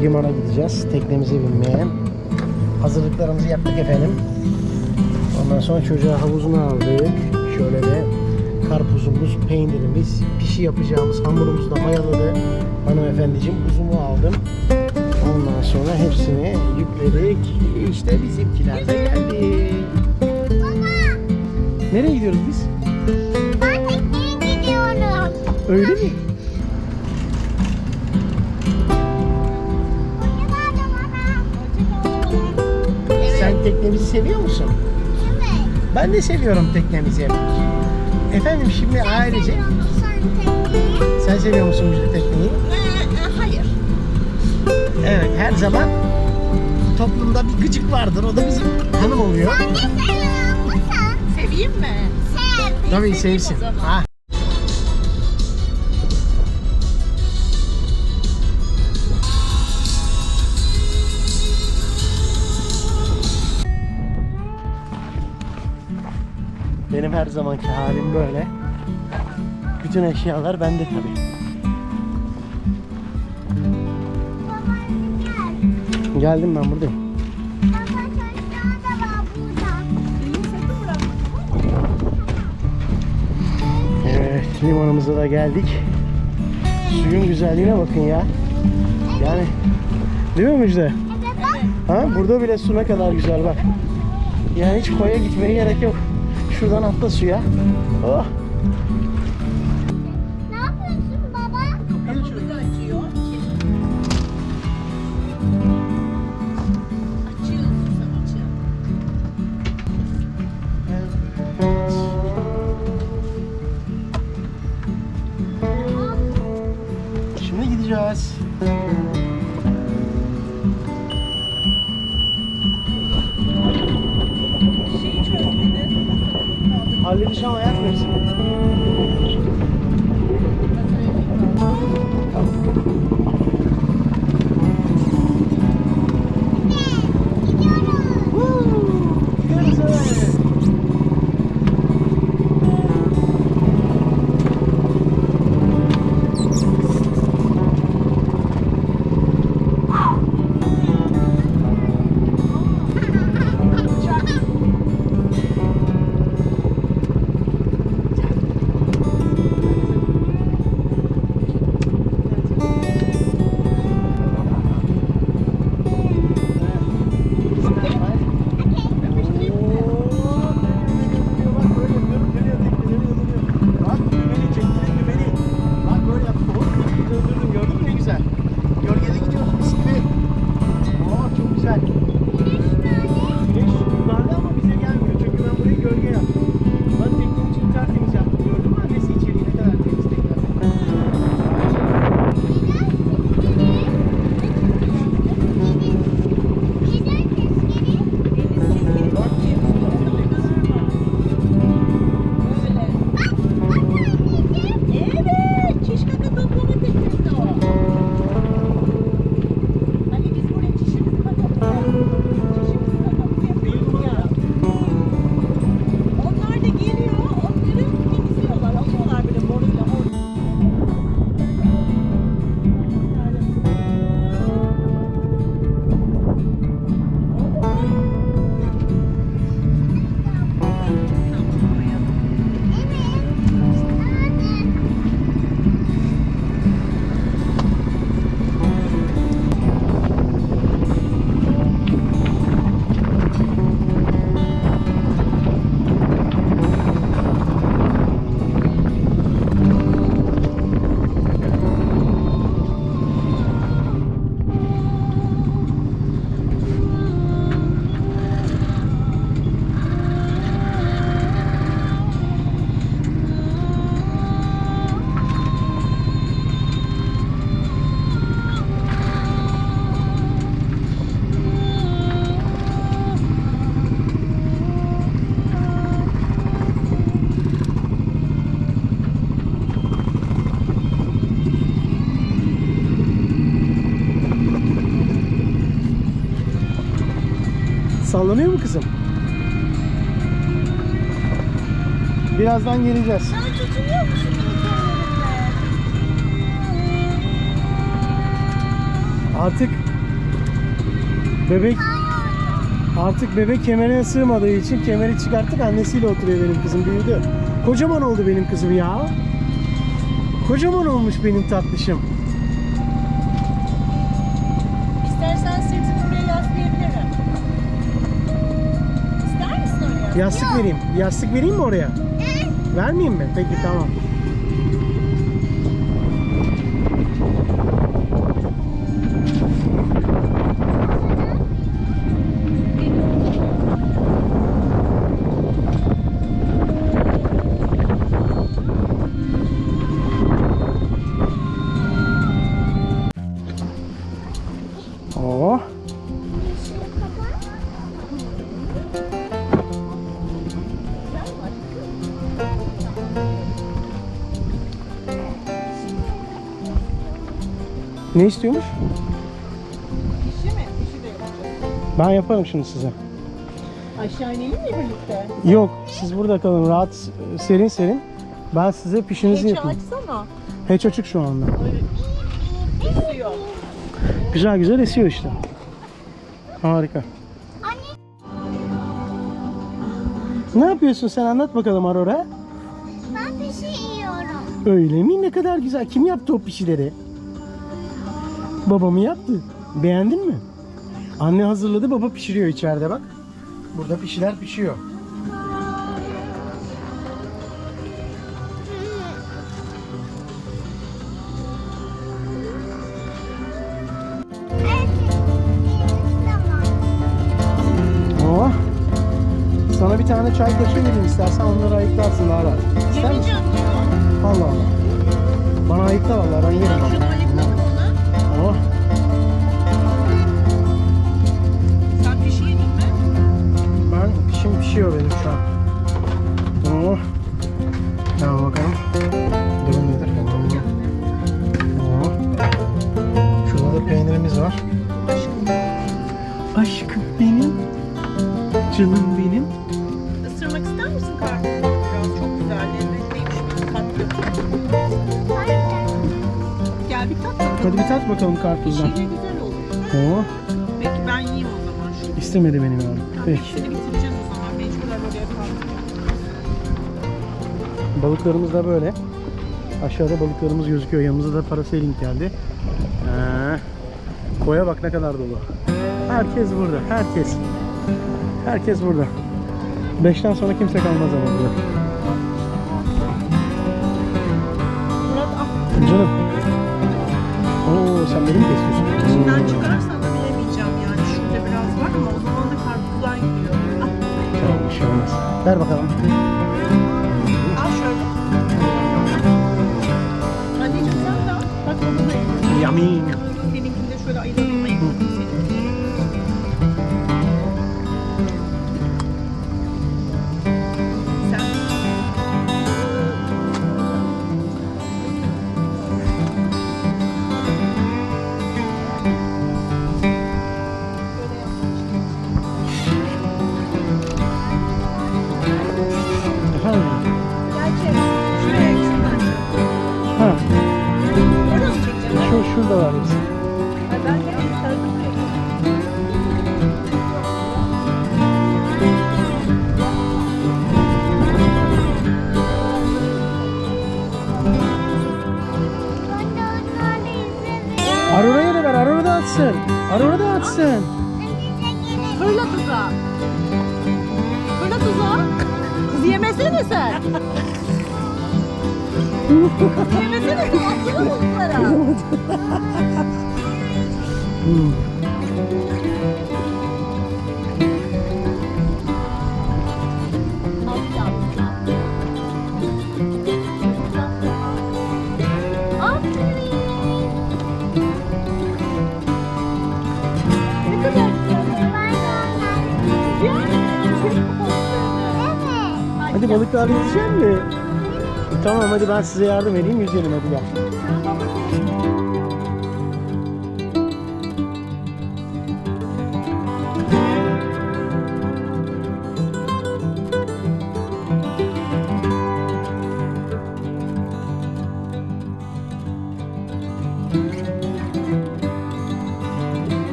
limana gideceğiz. Teknemize binmeye. Hazırlıklarımızı yaptık efendim. Ondan sonra çocuğa havuzunu aldık. Şöyle de karpuzumuz, peynirimiz, pişi yapacağımız hamurumuzu da mayaladı. Hanımefendiciğim kuzumu aldım. Ondan sonra hepsini yükledik. İşte bizimkiler de geldi. Nereye gidiyoruz biz? Ben tekneye gidiyorum. Öyle mi? Teknemizi seviyor musun? Evet. Ben de seviyorum teknemizi. Efendim şimdi ailece... Seviyor musun tekneyi? Sen seviyor musun müzik tekneyi? hayır. Evet her zaman toplumda bir gıcık vardır. O da bizim hanım oluyor. Sen de seviyor musun? Seveyim mi? Sev. Tabii sevsin. Ha. Her zamanki halim böyle. Bütün eşyalar bende gel. Geldim ben buradayım. Evet, limanımıza da geldik. Suyun güzelliğine bakın ya. Yani değil mi Müjde? Ha, burada bile su ne kadar güzel bak. Yani hiç koya gitmeye gerek yok. Şuradan atla suya. Oh. Ne yapıyorsun baba? Kapımızı açıyor. Açıyor susam açıyor. Şimdi gideceğiz. Olha o João Jefferson. Sallanıyor mu kızım? Birazdan geleceğiz. Sana tutunuyor musun Artık Bebek artık bebek kemerine sığmadığı için kemeri çıkarttık annesiyle oturuyor benim kızım büyüdü. Kocaman oldu benim kızım ya. Kocaman olmuş benim tatlışım. Yastık vereyim. Yastık vereyim mi oraya? Vermeyeyim mi? Peki tamam. Ne istiyormuş? Pişi mi? Pişi de yapacağız. Ben yaparım şimdi size. Aşağı inelim mi birlikte? Yok, siz burada kalın. Rahat, serin serin. Ben size pişinizi Keçi yapayım. açsana. Hiç açık şu anda. Esiyor. Güzel güzel esiyor işte. Harika. Ne yapıyorsun sen anlat bakalım Aurora. Ben pişi yiyorum. Öyle mi? Ne kadar güzel. Kim yaptı o pişileri? Babamı yaptı. Beğendin mi? Anne hazırladı, baba pişiriyor içeride bak. Burada pişiler pişiyor. Oh. Sana bir tane çay kaşığı vereyim istersen onları ayıklarsın daha rahat. İster misin? Allah Allah. Bana ayıkla vallahi ben yerim. Onu. Oh. Sen pişi yedin mi? Ben pişim pişiyor benim şu an. Oh. Tamam bakalım. Bakalım karpuzdan. Pişiyle güzel olur. Oh. Peki ben yiyeyim o zaman şu. İstemedi benim yavrum. Peki. hepsini bitireceğiz o zaman. Mecburen oraya kalkacağız. Balıklarımız da böyle. Aşağıda balıklarımız gözüküyor. Yanımıza da parasailing geldi. Ee, koya bak ne kadar dolu. Herkes burada. Herkes. Herkes burada. Beşten sonra kimse kalmaz ama burada. Murat ah, Canım. Sen beni mi içinden çıkarsan da bilemeyeceğim yani. Şurada biraz var ama o zaman da karpuzlar gidiyor. Tamam bir şey olmaz. Ver bakalım. al şöyle. Anneciğim sen de al. Bak onu da. Yummy. Seninkini de şöyle ayıralım atsın. Aurora da atsın. Fırla tuzağa. Fırla tuzağa. Kız yemesene sen. yemesene atsana balıklara. Balıklarla yüzecek mi? Tamam hadi ben size yardım edeyim yüzelim hadi gel.